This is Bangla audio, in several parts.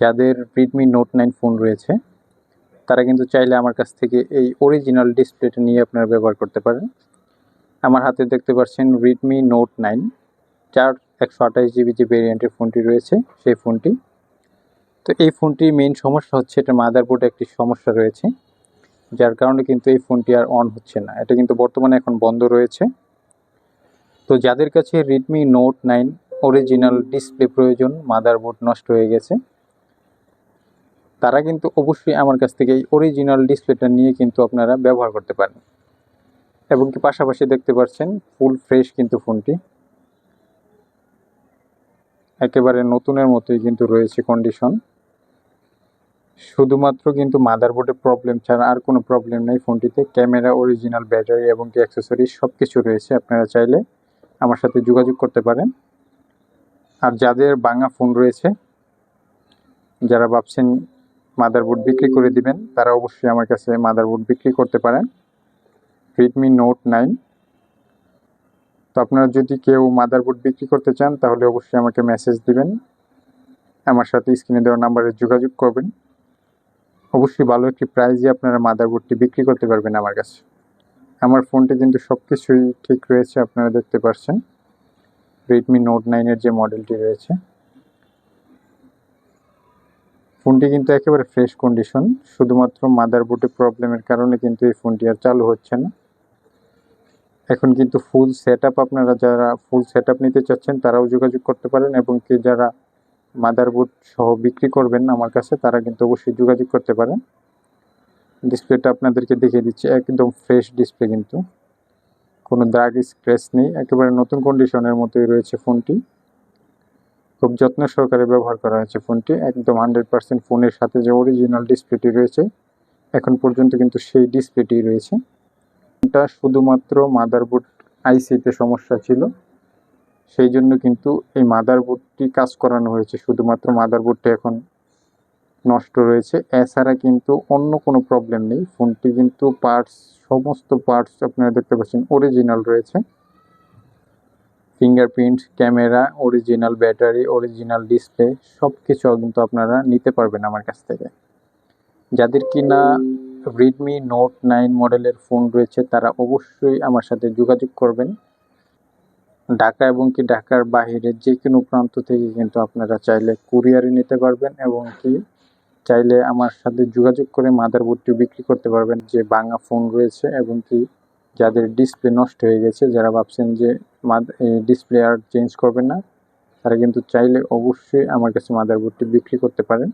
যাদের রেডমি নোট নাইন ফোন রয়েছে, তারা কিন্তু চাইলে আমার কাছ থেকে এই অরিজিনাল ডিসপ্লেটা নিয়ে আপনারা ব্যবহার করতে পারেন। আমার হাতে দেখতে পাচ্ছেন রেডমি নোট নাইন চার একশো আঠাশ জিবি যে ভেরিয়েন্টের ফোনটি রয়েছে, সেই ফোনটি তো এই ফোনটির মেইন সমস্যা হচ্ছে এটা মাদারবোর্ডে একটি সমস্যা রয়েছে, যার কারণে কিন্তু এই ফোনটি আর অন হচ্ছে না। এটা কিন্তু বর্তমানে এখন বন্ধ রয়েছে। তো যাদের কাছে Redmi note nine original display প্রয়োজন মাদারবোর্ড নষ্ট হয়ে গেছে তারা কিন্তু অবশ্যই আমার কাছ থেকে এই অরিজিনাল ডিসপ্লেটা নিয়ে কিন্তু আপনারা ব্যবহার করতে পারেন এবং কি পাশাপাশি দেখতে পাচ্ছেন ফুল ফ্রেশ কিন্তু ফোনটি। একেবারে নতুনের মতোই কিন্তু রয়েছে কন্ডিশন শুধুমাত্র কিন্তু মাদারবোর্ডের প্রবলেম ছাড়া আর কোনো প্রবলেম নেই ফোনটিতে। ক্যামেরা অরিজিনাল ব্যাটারি এবং কি অ্যাক্সেসরি সব কিছু রয়েছে। আপনারা চাইলে আমার সাথে যোগাযোগ করতে পারেন। আর যাদের বাঙা ফোন রয়েছে, যারা ভাবছেন মাদারবোর্ড বিক্রি করে দিবেন, তারা অবশ্যই আমার কাছে মাদারবোর্ড বিক্রি করতে পারেন। রেডমি নোট নাইন তো আপনারা যদি কেউ মাদারবোর্ড বিক্রি করতে চান, তাহলে অবশ্যই আমাকে মেসেজ দিবেন। আমার সাথে স্ক্রিনে দেওয়া নাম্বারে যোগাযোগ করবেন। অবশ্যই ভালো একটি প্রাইজে আপনারা মাদারবোর্ডটি বিক্রি করতে পারবেন আমার কাছে। আমার ফোনটি কিন্তু সব কিছুই ঠিক রয়েছে, আপনারা দেখতে পাচ্ছেন রেডমি নোট নাইনের যে মডেলটি রয়েছে। ফোনটি কিন্তু একেবারে ফ্রেশ কন্ডিশন শুধুমাত্র মাদারবোর্ডে প্রবলেমের কারণে কিন্তু এই ফোনটি আর চালু হচ্ছে না। এখন কিন্তু ফুল সেট আপনারা যারা ফুল সেট নিতে চাচ্ছেন, তারাও যোগাযোগ করতে পারেন এবং কি যারা মাদারবোর্ড সহ বিক্রি করবেন আমার কাছে, তারা কিন্তু অবশ্যই যোগাযোগ করতে পারেন। ডিসপ্লেটা আপনাদেরকে দেখিয়ে দিচ্ছি, একদম ফ্রেশ ডিসপ্লে কিন্তু। কোনো দাগ স্ক্র্যাচ নেই, একেবারে নতুন কন্ডিশনের মতোই রয়েছে ফোনটি। খুব যত্ন সহকারে ব্যবহার করা হয়েছে ফোনটি। একদম হান্ড্রেড পার্সেন্ট ফোনের সাথে যে অরিজিনাল ডিসপ্লেটি রয়েছে, এখন পর্যন্ত কিন্তু সেই ডিসপ্লেটি রয়েছে। এটা শুধুমাত্র মাদারবোর্ড আইসিতে সমস্যা ছিল। সেই জন্য কিন্তু এই মাদারবোর্ডটি কাজ করানো হয়েছে। শুধুমাত্র মাদারবোর্ডটি এখন নষ্ট রয়েছে। এছাড়া কিন্তু অন্য কোনো প্রবলেম নেই। ফোনটি কিন্তু পার্টস সমস্ত পার্টস আপনারা দেখতে পাচ্ছেন অরিজিনাল রয়েছে। Fingerprint camera original battery original display সব কিছু কিন্তু আপনারা নিতে পারবেন আমার কাছ থেকে। যাদের কিনা রেডমি নোট নাইন মডেলের ফোন রয়েছে, তারা অবশ্যই আমার সাথে যোগাযোগ করবেন। ঢাকা এবং কি ঢাকার বাহিরে যে কোনো প্রান্ত থেকে কিন্তু আপনারা চাইলে কুরিয়ারে নিতে পারবেন এবং কি চাইলে আমার সাথে যোগাযোগ করে মাদারবোর্ডটি বিক্রি করতে পারবেন যে বাঙা ফোন রয়েছে এবং কি যাদের ডিসপ্লে নষ্ট হয়ে গেছে, যারা ভাবছেন যে ডিসপ্লে আর চেঞ্জ করবেন না। তারা কিন্তু চাইলে অবশ্যই আমার কাছে মাদারবোর্ডটি বিক্রি করতে পারেন।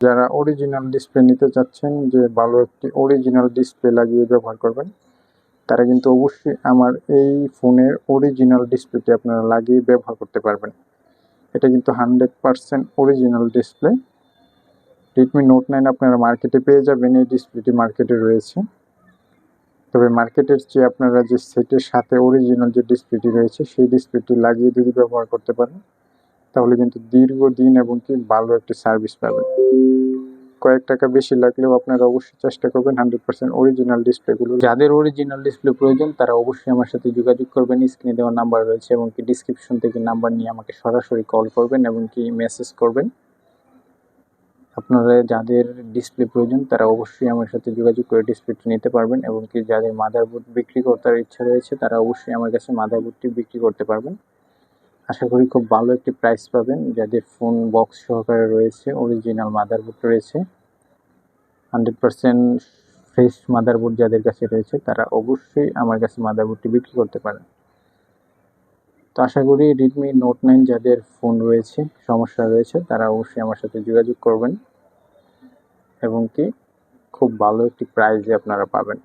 যারা অরিজিনাল ডিসপ্লে নিতে চাচ্ছেন, যে ভালো একটি অরিজিনাল ডিসপ্লে লাগিয়ে ব্যবহার করবেন, তারা কিন্তু অবশ্যই আমার এই ফোনের অরিজিনাল ডিসপ্লেটি আপনারা লাগিয়ে ব্যবহার করতে পারবেন। এটা কিন্তু hundred percent original display Redmi note nine আপনারা মার্কেটে পেয়ে যাবেন, এই ডিসপ্লেটি মার্কেটে রয়েছে। তবে মার্কেটের চেয়ে আপনারা যে সেটের সাথে অরিজিনাল যে ডিসপ্লেটি রয়েছে, সেই ডিসপ্লেটি লাগিয়ে যদি ব্যবহার করতে পারেন, তাহলে কিন্তু দীর্ঘদিন এবং কি ভালো একটি সার্ভিস পাবেন। কয়েক টাকা বেশি লাগলেও আপনারা অবশ্যই চেষ্টা করবেন হান্ড্রেড পার্সেন্ট অরিজিনাল ডিসপ্লেগুলো যাদের অরিজিনাল ডিসপ্লে প্রয়োজন, তারা অবশ্যই আমার সাথে যোগাযোগ করবেন। স্ক্রিনে দেওয়া নাম্বার রয়েছে এবং কি ডিসক্রিপশন থেকে নাম্বার নিয়ে আমাকে সরাসরি কল করবেন এবং কি মেসেজ করবেন। আপনারা যাদের ডিসপ্লে প্রয়োজন, তারা অবশ্যই আমার সাথে যোগাযোগ করে ডিসপ্লেটি নিতে পারবেন এবং কি যাদের মাদারবোর্ড বিক্রি করার ইচ্ছা রয়েছে, তারা অবশ্যই আমার কাছে মাদারবোর্ডটি বিক্রি করতে পারবেন। আশা করি খুব ভালো একটি প্রাইস পাবেন, যাদের ফোন বক্স সহকারে রয়েছে অরিজিনাল মাদারবোর্ড রয়েছে। হান্ড্রেড পারসেন্ট ফ্রেশ মাদারবোর্ড যাদের কাছে রয়েছে, তারা অবশ্যই আমার কাছে মাদারবোর্ডটি বিক্রি করতে পারেন। তো আশা করি রেডমি নোট নাইন যাদের ফোন রয়েছে, সমস্যা রয়েছে, তারা অবশ্যই আমার সাথে যোগাযোগ করবেন এবং কি খুব ভালো একটি প্রাইজে আপনারা পাবেন।